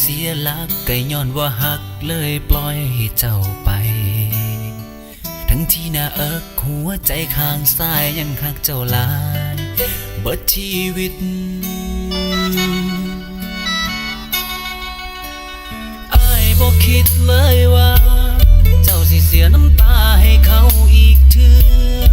เสียหลักก็ย้อนว่าหักเลยปล่อยให้เจ้าไป ทั้งที่หน้าเอิกหัวใจข้างซ้ายยังหักเจ้าลาย เบิดชีวิตอายบอกคิดเลยว่า เจ้าสิเสียน้ำตาให้เขาอีกเถือ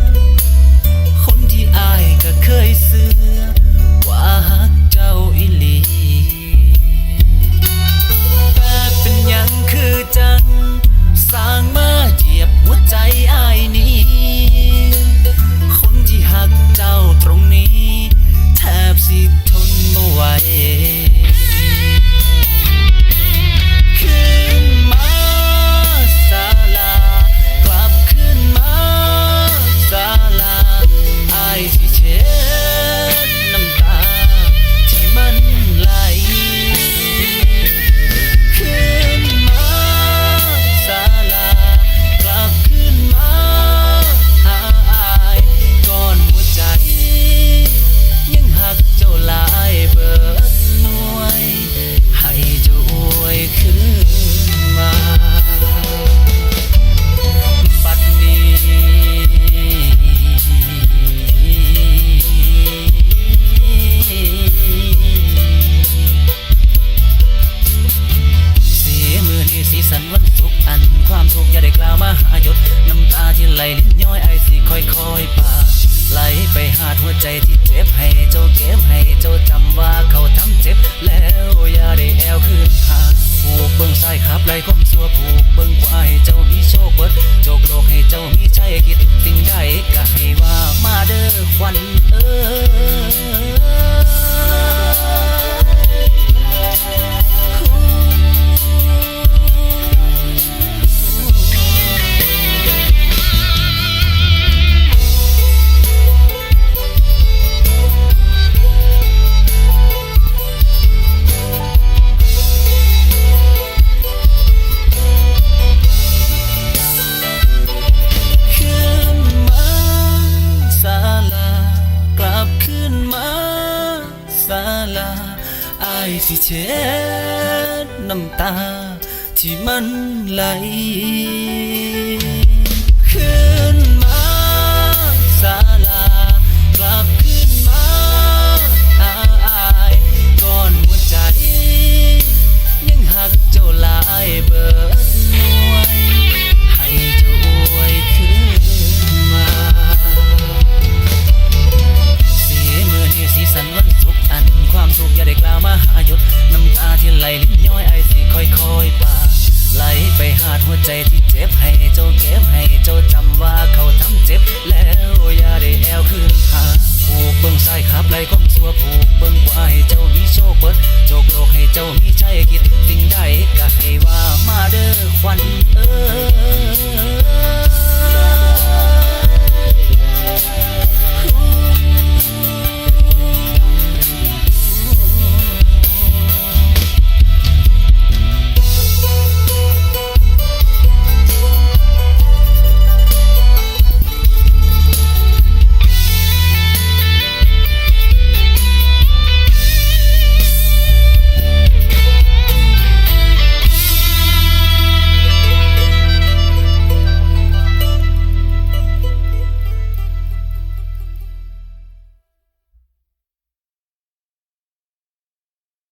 ไล่ความสัวผูกเบิ่งกวาให้เจ้ามีโชคเบิดโชคโลกให้เจ้ามีชัยคิดสิ่งใดก็ให้ว่ามาเด้อควันเอ้ขึ้ สิเช็ดน้ำตาที่มันไหลขึ้น ใจที่เจ็บให้เจ้าเก็บให้เจ้าจำว่าเขาทำเจ็บ แล้วอย่าได้แอวคืนหาผูกเบิ่งซ้ายขับไหลความสัวผูกเบิ่งขวาให้เจ้ามีโชคเปิดโจกโลกให้เจ้ามีใจคิดสิ่งใดก็ให้ว่ามาเด้อควันเอ้ย